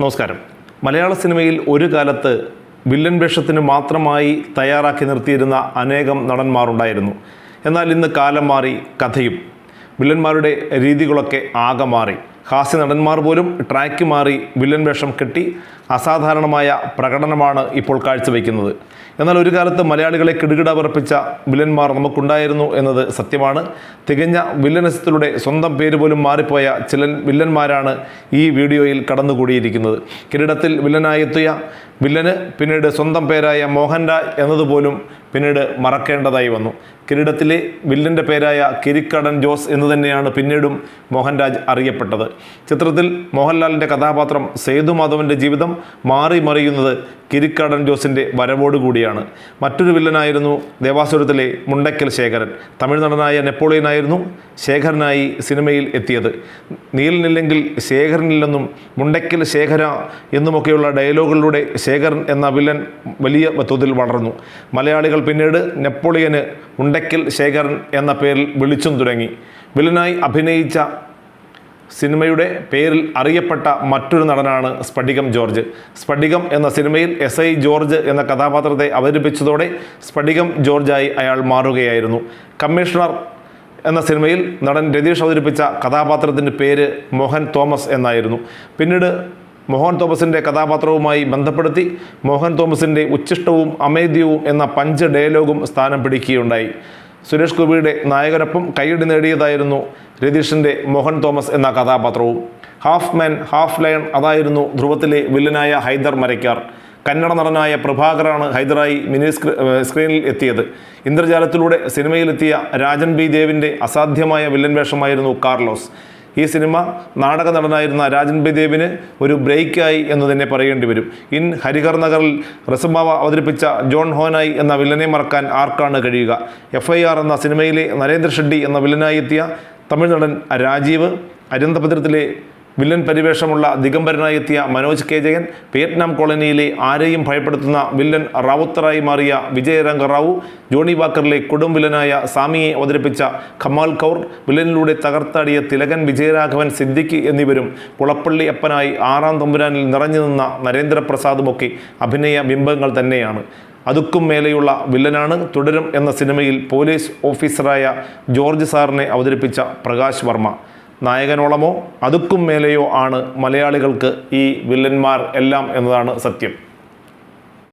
നമസ്കാരം. മലയാള സിനിമയിൽ ഒരു കാലത്ത് വില്ലൻ വേഷത്തിന് മാത്രമായി തയ്യാറാക്കി നിർത്തിയിരുന്ന അനേകം നടന്മാരുണ്ടായിരുന്നു. എന്നാൽ ഇന്ന് കാലം മാറി കഥയും വില്ലന്മാരുടെ രീതികളൊക്കെ ആകെ മാറി. ഹാസ്യ നടന്മാർ പോലും ട്രാക്ക് മാറി വില്ലൻ വേഷം കെട്ടി അസാധാരണമായ പ്രകടനമാണ് ഇപ്പോൾ കാഴ്ചവെക്കുന്നത്. എന്നാൽ ഒരു കാലത്ത് മലയാളികളെ കിടുകിട പറപ്പിച്ച വില്ലന്മാർ നമുക്കുണ്ടായിരുന്നു എന്നത് സത്യമാണ്. തികഞ്ഞ വില്ലനസത്തിലൂടെ സ്വന്തം പേര് പോലും മാറിപ്പോയ ചില വില്ലന്മാരാണ് ഈ വീഡിയോയിൽ കടന്നുകൂടിയിരിക്കുന്നത്. കിരീടത്തിൽ വില്ലനായെത്തിയ വില്ലന് പിന്നീട് സ്വന്തം പേരായ മോഹൻരാജ് എന്നതുപോലും പിന്നീട് മറക്കേണ്ടതായി വന്നു. കിരീടത്തിലെ വില്ലന്റെ പേരായ കിരിക്കടൻ ജോസ് എന്ന് തന്നെയാണ് പിന്നീടും മോഹൻരാജ് അറിയപ്പെട്ടത്. ചിത്രത്തിൽ മോഹൻലാലിന്റെ കഥാപാത്രം സേതുമാധവന്റെ ജീവിതം മാറി മറിയുന്നത് കിരിക്കടൻ ജോസിന്റെ വരവോടുകൂടിയാണ് മറ്റൊരു വില്ലനായിരുന്നു ദേവാസുരത്തിലെ മുണ്ടയ്ക്കൽ ശേഖരൻ. തമിഴ് നടനായ നെപ്പോളിയനായിരുന്നു ശേഖരനായി സിനിമയിൽ എത്തിയത്. നീലനില്ലെങ്കിൽ ശേഖരനില്ലെന്നും മുണ്ടയ്ക്കൽ ശേഖര എന്നുമൊക്കെയുള്ള ഡയലോഗുകളിലൂടെ ശേഖരൻ എന്ന വില്ലൻ വലിയ തോതിൽ വളർന്നു. മലയാളികൾ പിന്നീട് നെപ്പോളിയന് മുണ്ടയ്ക്കൽ ശേഖരൻ എന്ന പേരിൽ വിളിച്ചും തുടങ്ങി. വില്ലനായി അഭിനയിച്ച സിനിമയുടെ പേരിൽ അറിയപ്പെട്ട മറ്റൊരു നടനാണ് സ്പടികം ജോർജ്. സ്പടികം എന്ന സിനിമയിൽ എസ് ഐ ജോർജ് എന്ന കഥാപാത്രത്തെ അവതരിപ്പിച്ചതോടെ സ്ഫടികം ജോർജായി അയാൾ മാറുകയായിരുന്നു. കമ്മീഷണർ എന്ന സിനിമയിൽ നടൻ രതീഷ് അവതരിപ്പിച്ച കഥാപാത്രത്തിന്റെ പേര് മോഹൻ തോമസ് എന്നായിരുന്നു. പിന്നീട് മോഹൻ തോമസിന്റെ കഥാപാത്രവുമായി ബന്ധപ്പെടുത്തി മോഹൻ തോമസിന്റെ ഉച്ഛിഷ്ടവും അമേദ്യവും എന്ന പഞ്ച് ഡയലോഗും സ്ഥാനം പിടിക്കുകയുണ്ടായി. സുരേഷ് ഗോപിയുടെ നായകനൊപ്പം കൈയടി നേടിയതായിരുന്നു രതീഷിന്റെ മോഹൻ തോമസ് എന്ന കഥാപാത്രവും. ഹാഫ് മാൻ ഹാഫ് ലയൺ അതായിരുന്നു ധ്രുവത്തിലെ വില്ലനായ ഹൈദർ മരയ്ക്കാർ കന്നഡ നടനായ പ്രഭാകറാണ് ഹൈദറായി മിനി സ്ക്രീ സ്ക്രീനിൽ എത്തിയത്. ഇന്ദ്രജാലത്തിലൂടെ സിനിമയിലെത്തിയ രാജൻ ബി ദേവിന്റെ അസാധ്യമായ വില്ലൻ വേഷമായിരുന്നു കാർലോസ്. ഈ സിനിമ നാടക നടനായിരുന്ന രാജൻ ബി ദേവിന് ഒരു ബ്രേക്കായി എന്ന് തന്നെ പറയേണ്ടി വരും. ഇൻ ഹരിഹർ നഗറിൽ റസംബാവ അവതരിപ്പിച്ച ജോൺ ഹോനായി എന്ന വില്ലനെ മറക്കാൻ ആർക്കാണ് കഴിയുക? എഫ് ഐ ആർ എന്ന സിനിമയിലെ നരേന്ദ്ര ഷെഡ്ഡി എന്ന വില്ലനായി എത്തിയ തമിഴ് നടൻ രാജീവ് അരിന്തപത്രത്തിലെ വില്ലൻ പരിവേഷമുള്ള ദിഗംബരനായി എത്തിയ മനോജ് കെ ജയൻ വിയറ്റ്നാം കോളനിയിലെ ആരെയും ഭയപ്പെടുത്തുന്ന വില്ലൻ റാവുത്തറായി മാറിയ വിജയരംഗ റാവു ജോണി വാക്കറിലെ കൊടും വില്ലനായ സാമിയെ അവതരിപ്പിച്ച ഖമാൽ കൗർ വില്ലനിലൂടെ തകർത്താടിയ തിലകൻ വിജയരാഘവൻ സിദ്ദിഖ് എന്നിവരും പുളപ്പള്ളി അപ്പനായി ആറാം തമ്പുരാനിൽ നിറഞ്ഞു നിന്ന നരേന്ദ്രപ്രസാദുമൊക്കെ അഭിനയ ബിംബങ്ങൾ തന്നെയാണ്. അതുക്കും മേലെയുള്ള വില്ലനാണ് തുടരും എന്ന സിനിമയിൽ പോലീസ് ഓഫീസറായ ജോർജ് സാറിനെ അവതരിപ്പിച്ച പ്രകാശ് വർമ്മ. നായകനോളമോ അതുക്കും മേലെയോ ആണ് മലയാളികൾക്ക് ഈ വില്ലന്മാർ എല്ലാം എന്നതാണ് സത്യം.